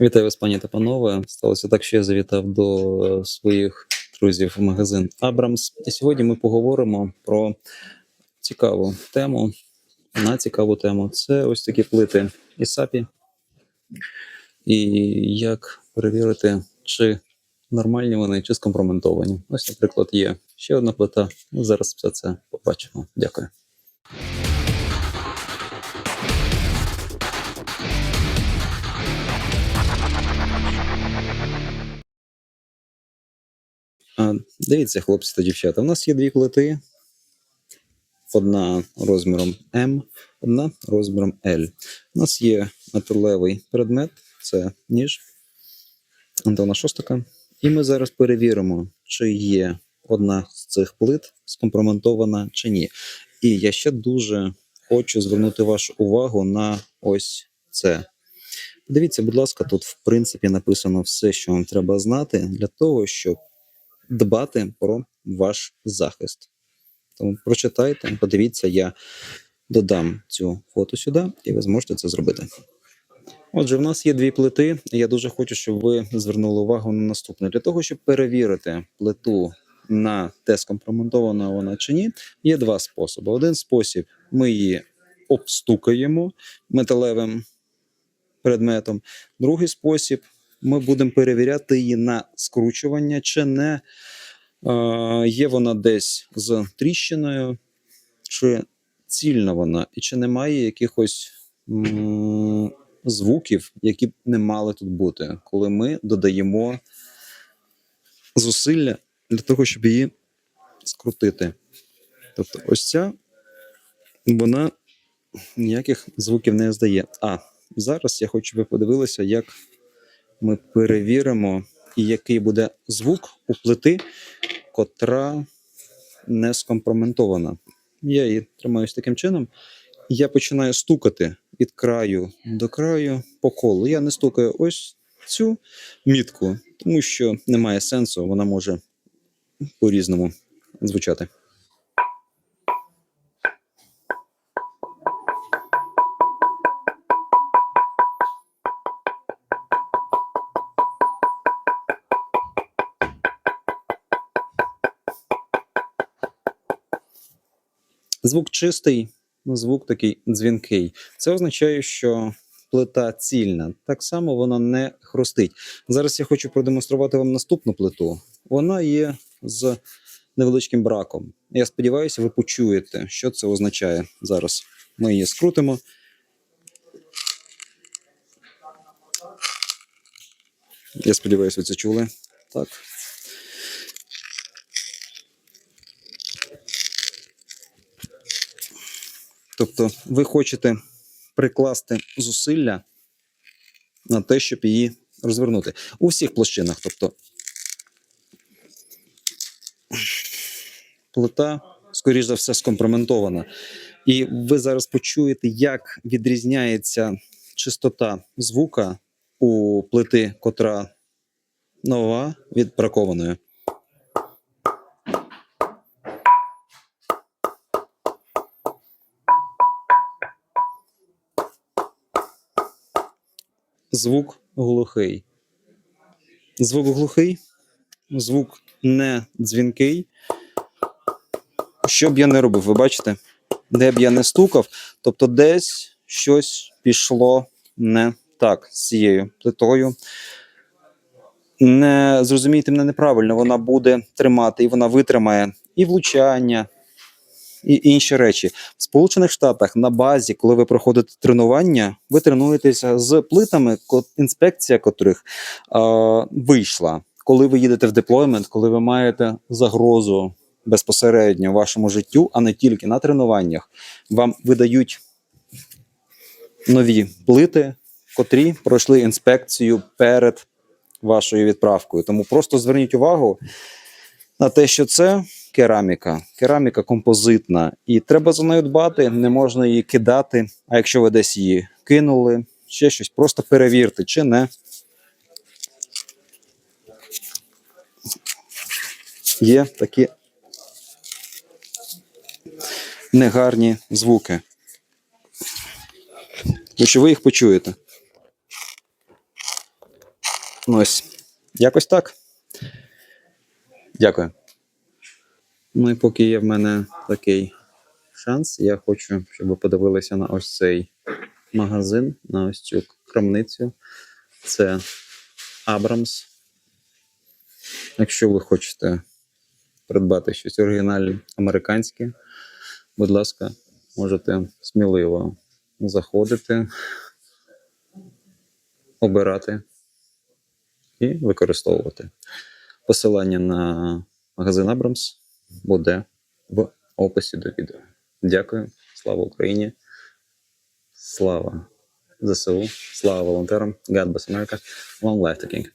Вітаю вас, пані та панове. Сталося так, що я завітав до своїх друзів в магазин Абрамс. І сьогодні ми поговоримо про цікаву тему. На цікаву тему це ось такі плити Ісапі. І як перевірити, чи нормальні вони, чи скомпроментовані. Ось, наприклад, є ще одна плита. Зараз все це побачимо. Дякую. Дивіться, хлопці та дівчата, у нас є дві плити. Одна розміром М, одна розміром L. У нас є металевий предмет, це ніж Антона Шостака. І ми зараз перевіримо, чи є одна з цих плит скомпроментована чи ні. І я ще дуже хочу звернути вашу увагу на ось це. Подивіться, будь ласка, тут в принципі написано все, що вам треба знати для того, щоб дбати про ваш захист. Тому прочитайте, подивіться, я додам цю фото сюди, і ви зможете це зробити. Отже, в нас є дві плити, я дуже хочу, щоб ви звернули увагу на наступне. Для того, щоб перевірити плиту на те, скомпроментована вона чи ні, є два способи. Один спосіб ми її обстукаємо металевим предметом. Другий спосіб ми будемо перевіряти її на скручування, чи не е, є вона десь з тріщиною, чи цільна вона, і чи немає якихось м, звуків, які б не мали тут бути, коли ми додаємо зусилля для того, щоб її скрутити. Тобто, ось ця вона ніяких звуків не здає. А зараз я хочу, щоб ви подивилися, як ми перевіримо, який буде звук у плити, котра не скомпроментована. Я її тримаю таким чином. Я починаю стукати від краю до краю по колу. Я не стукаю ось цю мітку, тому що немає сенсу, вона може по-різному звучати. Звук чистий, ну, звук такий дзвінкий. Це означає, що плита цільна. Так само вона не хрустить. Зараз я хочу продемонструвати вам наступну плиту. Вона є з невеличким браком. Я сподіваюся, ви почуєте, що це означає. Зараз ми її скрутимо. Я сподіваюся, ви це чули. Так. Тобто, ви хочете прикласти зусилля на те, щоб її розвернути у всіх площинах. Тобто, плита, скоріш за все, скомпроментована. І ви зараз почуєте, як відрізняється чистота звука у плити, котра нова від бракованої. Звук глухий. Звук глухий, звук не дзвінкий. Що б я не робив, ви бачите? Де б я не стукав, тобто десь щось пішло не так з цією плитою. Не зрозумійте мене неправильно, вона буде тримати і вона витримає і влучання, і інші речі. В Сполучених Штатах на базі, коли ви проходите тренування, ви тренуєтеся з плитами, інспекція котрих е, вийшла. Коли ви їдете в деплоймент, коли ви маєте загрозу безпосередньо вашому життю, а не тільки на тренуваннях, вам видають нові плити, котрі пройшли інспекцію перед вашою відправкою. Тому просто зверніть увагу на те, що це кераміка, кераміка композитна, і треба за нею дбати, не можна її кидати. А якщо ви десь її кинули, ще щось, просто перевірте, чи не. Є такі негарні звуки. Якщо ви їх почуєте. Ну, ось, якось так. Дякую. Ну і поки є в мене такий шанс, я хочу, щоб ви подивилися на ось цей магазин, на ось цю крамницю. Це Абрамс. Якщо ви хочете придбати щось оригінальне американське, будь ласка, можете сміливо заходити, обирати і використовувати. Посилання на магазин Абрамс буде в описі до відео. Дякую, слава Україні! Слава ЗСУ, слава волонтерам, God bless America, long life to King.